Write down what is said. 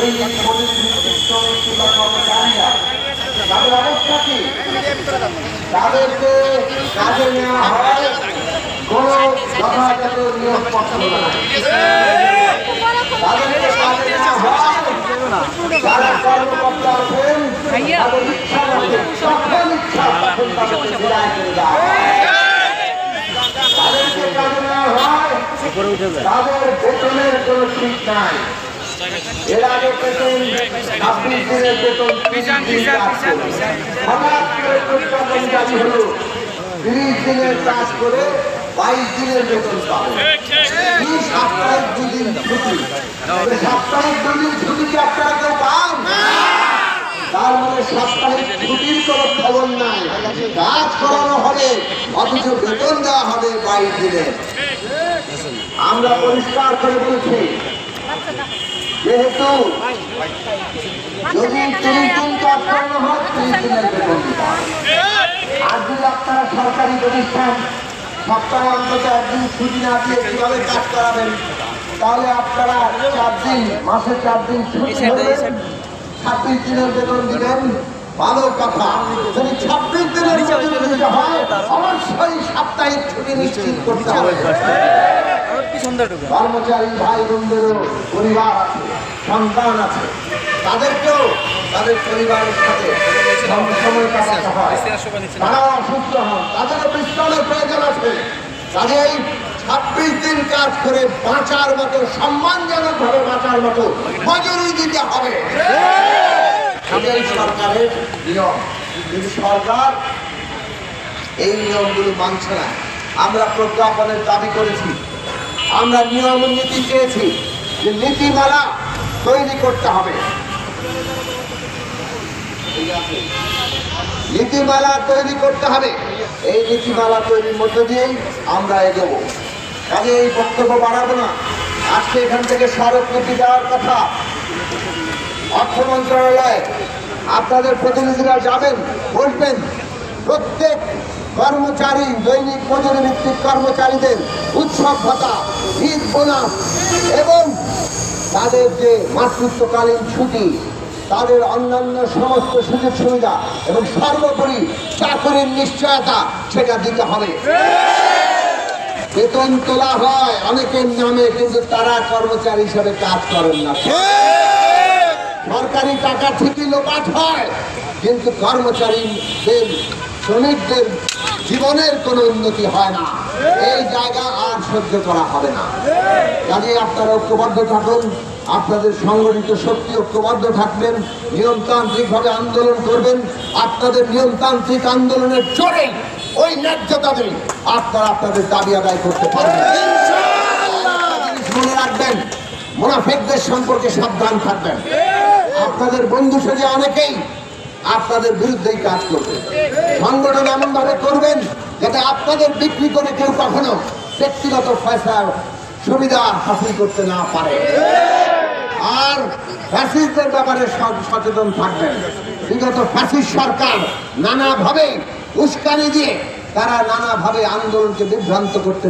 দৈনিক পরিচিত কিংবা কর্মচারীরা তাদের অবস্থা কি? তাদেরকে কাজে নেওয়া হয় কোনো যথাযথ নিয়ম পত্র তাদেরকে কাজে নেওয়া হয় যারা কর্মকর্তা আছেন তাদের ইচ্ছা মতে যখন ইচ্ছা তখন তাদেরকে বিদায় করে দেওয়া তাদেরকে কাজে নেওয়া হয় তাদের বেতনের কোনো ঠিক নাই। এর আগে পেতেন ছাব্বিশ দিনের বেতন তিরিশ দিন কাজ করে। হঠাৎ করে প্রজ্ঞাপন জারি হলো। তিরিশ দিনের কাজ করে বাইশ দিনের বেতন পাবে সাপ্তাহিক দুদিন ছুটি। সাপ্তাহিক দুদিন ছুটি কি আপনারা কেউ পান? তার মানে সাপ্তাহিক ছুটির কোনো খবর নাই। কাজ করানো হবে অথচ বেতন দেওয়া হবে বাইশ দিনের আমরা পরিষ্কার করে বলছি যেহেতু যদি। আর আপনারা সরকারি প্রতিষ্ঠান সপ্তাহে অন্তত একদিন ছুটি না দিয়ে কীভাবে কাজ করাবেন তাহলে আপনারা চার দিন মাসে চার দিন ছুটি ছাব্বিশ দিনের বেতন দিবেন। ভালো কথা। যদি ছাব্বিশ দিনের বেতন হয় অবশ্যই সাপ্তাহিক ছুটি নিশ্চিত করতে হবে। কর্মচারী ভাই বোনদেরও পরিবার আছে, সন্তান আছে। তাদেরকেও, তাদের পরিবারের সাথে বাঁচার মতো বাঁচার মতো দিতে হবে। সরকারের নিয়ম। সরকার এই নিয়মগুলো মানছে না। আমরা প্রজ্ঞাপনের দাবি করেছি। আমরা নিয়ম নীতি চেয়েছি যে নীতিমালা তৈরি করতে হবে। নীতিমালা তৈরি করতে হবে। এই নীতিমালা তৈরির মধ্য দিয়েই আমরা এগোবো। কাজে এই বক্তব্য বাড়াবো না। আজকে এখান থেকে স্মারকলিপি দেওয়ার কথা। অর্থ মন্ত্রণালয়ে, আপনাদের প্রতিনিধিরা যাবেন, বসবেন। প্রত্যেক কর্মচারী, দৈনিক মজুরি ভিত্তিক কর্মচারীদের উৎসব ভাতা ঈদ বোনাস এবং তাদের যে মাতৃত্বকালীন ছুটি, তাদের অন্যান্য সমস্ত সুযোগ সুবিধা এবং সর্বোপরি চাকরির নিশ্চয়তা, সেটা দিতে হবে। বেতন তোলা হয়, অনেকের নামে, কিন্তু তারা কর্মচারী হিসেবে কাজ করেন না। সরকারি টাকা ঠিকই লোপাট হয়, কিন্তু কর্মচারীদের, শ্রমিকদের জীবনের কোনো উন্নতি হয় না। এই জায়গা আর সহ্য করা হবে না। কাজে আপনারা ঐক্যবদ্ধ থাকুন আপনাদের সংগঠিত শক্তি ঐক্যবদ্ধ থাকবেন নিয়মতান্ত্রিকভাবে আন্দোলন করবেন আপনাদের নিয়মতান্ত্রিক আন্দোলনের জোরে ওই ন্যায্যতাতে আপনারা আপনাদের দাবি আদায় করতে পারবেন। মনে রাখবেন মুনাফেকদের সম্পর্কে সাবধান থাকবেন। আপনাদের বন্ধু সেজে অনেকেই আপনাদের বিরুদ্ধেই কাজ করবে। সংগঠন এমন ভাবে করবেন যাতে আপনাদের বিক্রি করে কেউ কখনো ব্যক্তিগত ফয়সার সুবিধা হাসিল করতে না পারে। আর ফ্যাসিস্টদের ব্যাপারে সচেতন থাকবেন। বিগত ফ্যাসিস্ট সরকার নানাভাবে উস্কানি দিয়ে তারা নানাভাবে আন্দোলনকে বিভ্রান্ত করতে